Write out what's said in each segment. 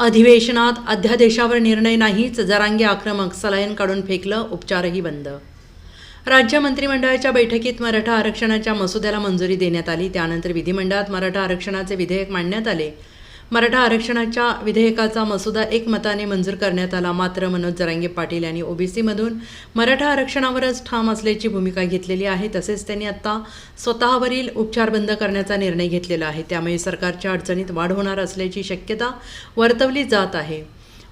अधिवेशनात अध्यादेशावर निर्णय नाहीच जरांगे आक्रमक सलायन काढून फेकलं उपचारही बंद. राज्य मंत्रिमंडळाच्या बैठकीत मराठा आरक्षणाच्या मसुद्याला मंजुरी देण्यात आली. त्यानंतर विधिमंडळात मराठा आरक्षणाचे विधेयक मांडण्यात आले. मराठा आरक्षणाच्या विधेयकाचा मसुदा एकमताने मंजूर करण्यात आला. मात्र मनोज जरांगे पाटील यांनी ओबीसीमधून मराठा आरक्षणावरच ठाम असल्याची भूमिका घेतलेली आहे. तसेच त्यांनी आता स्वतःवरील उपचार बंद करण्याचा निर्णय घेतलेला आहे. त्यामुळे सरकारच्या अडचणीत वाढ होणार असल्याची शक्यता वर्तवली जात आहे.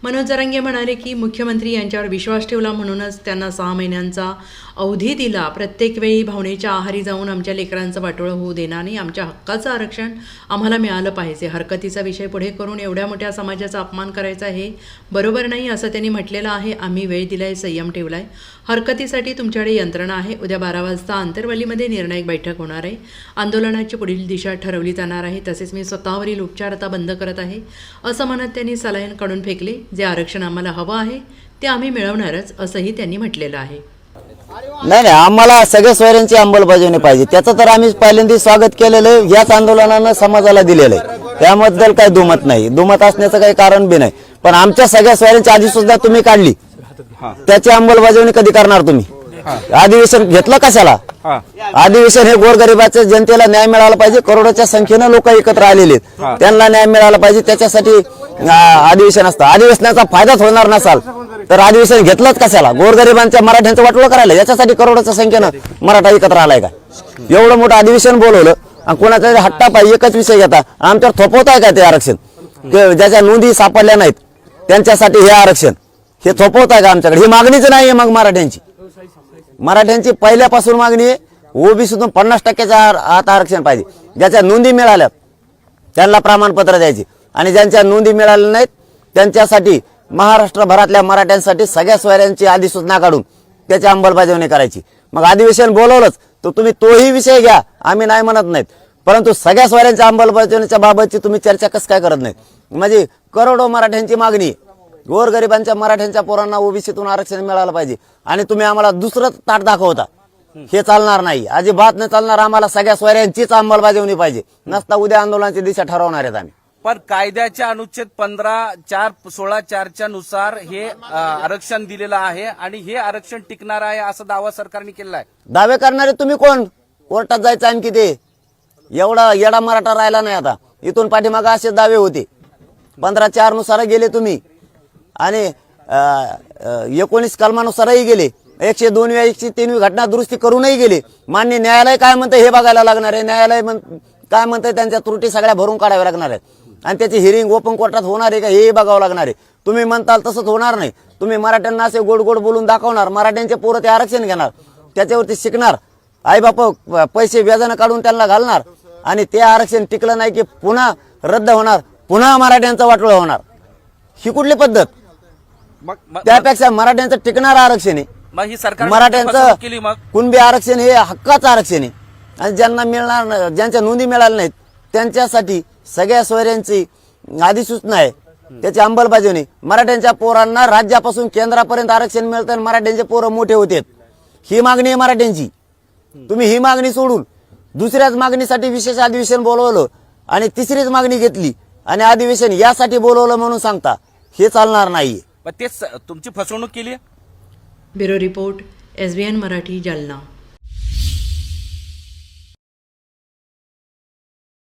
मनोज जरांगे म्हणाले की मुख्यमंत्री यांच्यावर विश्वास ठेवला म्हणूनच त्यांना सहा महिन्यांचा अवधी दिला. प्रत्येक वेळी भावनेच्या आहारी जाऊन आमच्या लेकरांचं वाटोळं होऊ देणार नाही आमच्या हक्काचं आरक्षण आम्हाला मिळालं पाहिजे. हरकतीचा विषय पुढे करून एवढ्या मोठ्या समाजाचा अपमान करायचा हे बरोबर नाही असं त्यांनी म्हटलेलं आहे. आम्ही वेळ दिलाय संयम ठेवलाय. हरकतीसाठी तुमच्याकडे यंत्रणा आहे. उद्या बारा वाजता आंतरवलीमध्ये निर्णायक बैठक होणार आहे. आंदोलनाची पुढील दिशा ठरवली जाणार आहे. तसेच मी स्वतःवरील उपचार आता बंद करत आहे असं म्हणत त्यांनी सलायन काढून फेकले. जे आरक्षण आम्हाला हवं आहे ते आम्ही मिळवणारच असंही त्यांनी म्हटलेलं आहे. नाही नाही आम्हाला सगळ्या सोयऱ्यांची अंमलबजावणी पाहिजे. त्याचं तर आम्ही पहिल्यांदा स्वागत केलेलं आहे याच आंदोलनानं समाजाला दिलेलं आहे. त्याबद्दल काही दुमत नाही. दुमत असण्याचं काही कारण बी नाही. पण आमच्या सगळ्या सोयऱ्यांची आधी सुद्धा तुम्ही काढली. त्याची अंमलबजावणी कधी करणार तुम्ही? अधिवेशन घेतलं कशाला? अधिवेशन हे गोरगरिबाच्या जनतेला न्याय मिळाला पाहिजे. करोडोच्या संख्येनं लोक एकत्र आलेले आहेत. त्यांना न्याय मिळाला पाहिजे. त्याच्यासाठी अधिवेशन असतं अधिवेशनाचा फायदाच होणार नसाल तर अधिवेशन घेतलंच कशाला? गोरगरिबांच्या मराठ्यांचं वाटलं करायला. याच्यासाठी करोडोच्या संख्येनं मराठा एकत्र आलाय का? एवढं मोठं अधिवेशन बोलवलं आणि कोणाचा तरी हट्टा पाहिजे एकच विषय घेता. आमच्यावर थोपवताय का ते आरक्षण? ज्याच्या नोंदी सापडल्या नाहीत त्यांच्यासाठी हे आरक्षण. हे थोपवताय का आमच्याकडे? ही मागणीच नाहीये मग मराठ्यांची. मराठ्यांची पहिल्यापासून मागणी ओबीसीतून पन्नास टक्क्याच्या आता आरक्षण पाहिजे. ज्याच्या नोंदी मिळाल्या त्यांना प्रमाणपत्र द्यायची. आणि ज्यांच्या नोंदी मिळाल्या नाहीत त्यांच्यासाठी महाराष्ट्रभरातल्या मराठ्यांसाठी सगळ्या सोयऱ्यांची अधिसूचना काढून त्याची अंमलबजावणी करायची. मग अधिवेशन बोलवलंच तर तुम्ही तोही विषय घ्या. आम्ही नाही म्हणत नाहीत. परंतु सगळ्या सोयऱ्यांच्या अंमलबजावणीच्या बाबतची तुम्ही चर्चा कसं काय करत नाहीत? म्हणजे करोडो मराठ्यांची मागणी गोरगरिबांच्या मराठ्यांच्या पोरांना ओबीसीतून आरक्षण मिळालं पाहिजे. आणि तुम्ही आम्हाला दुसरं ताट दाखवता. हे चालणार नाही. अजिबात नाही चालणार आम्हाला सगळ्या सोयऱ्यांचीच अंमलबजावणी पाहिजे. नसता उद्या आंदोलनाची दिशा ठरवणार आहेत आम्ही. पण कायद्याच्या अनुच्छेद पंधरा चार सोळा चारच्या नुसार हे आरक्षण दिलेलं आहे आणि हे आरक्षण टिकणार आहे असा दावा सरकारने केला आहे. दावे करणारे तुम्ही कोण? कोर्टात जायचं आणखी ते. एवढा येडा मराठा राहिला नाही आता. इथून पाठीमागे असे दावे होते. पंधरा चारनुसार गेले तुम्ही. आणि एकोणीस कलमानुसारही गेले. एकशे दोन वेळा एकशे तीन घटना दुरुस्ती करूनही गेले. मान्य न्यायालय काय म्हणतं हे बघायला लागणार आहे. न्यायालय म्हण काय म्हणतंय त्यांच्या त्रुटी सगळ्या भरून काढाव्या लागणार आहेत. आणि त्याची हिअरिंग ओपन कोर्टात होणार आहे का हेही बघावं लागणार आहे. तुम्ही म्हणताल तसंच होणार नाही. तुम्ही मराठ्यांना असे गोड गोड बोलून दाखवणार. मराठ्यांचे पोरं ते आरक्षण घेणार. त्याच्यावरती शिकणार. आई बाप पैसे व्याजानं काढून त्यांना घालणार. आणि ते आरक्षण टिकलं नाही की पुन्हा रद्द होणार. पुन्हा मराठ्यांचा वाटोळा होणार. ही कुठली पद्धत? मग त्यापेक्षा मराठ्यांचं टिकणारं आरक्षण आहे. मग ही सरकार मराठ्यांचं केली मग? कुणबी आरक्षण हे हक्काचं आरक्षण आहे. आणि ज्यांना मिळणार ज्यांच्या नोंदी मिळाल्या नाहीत त्यांच्यासाठी सगळ्या सोयऱ्यांची अधिसूचना आहे. त्याची अंमलबजावणी मराठ्यांच्या पोरांना राज्यापासून केंद्रापर्यंत आरक्षण मिळतं आणि मराठ्यांचे पोरं मोठे होते ही मागणी आहे मराठ्यांची. तुम्ही ही मागणी सोडून दुसऱ्याच मागणीसाठी विशेष अधिवेशन बोलवलं आणि तिसरीच मागणी घेतली आणि अधिवेशन यासाठी बोलवलं म्हणून सांगता हे चालणार नाहीये. मग तेच तुमची फसवणूक केली bureau report S B N Marathi Jalna.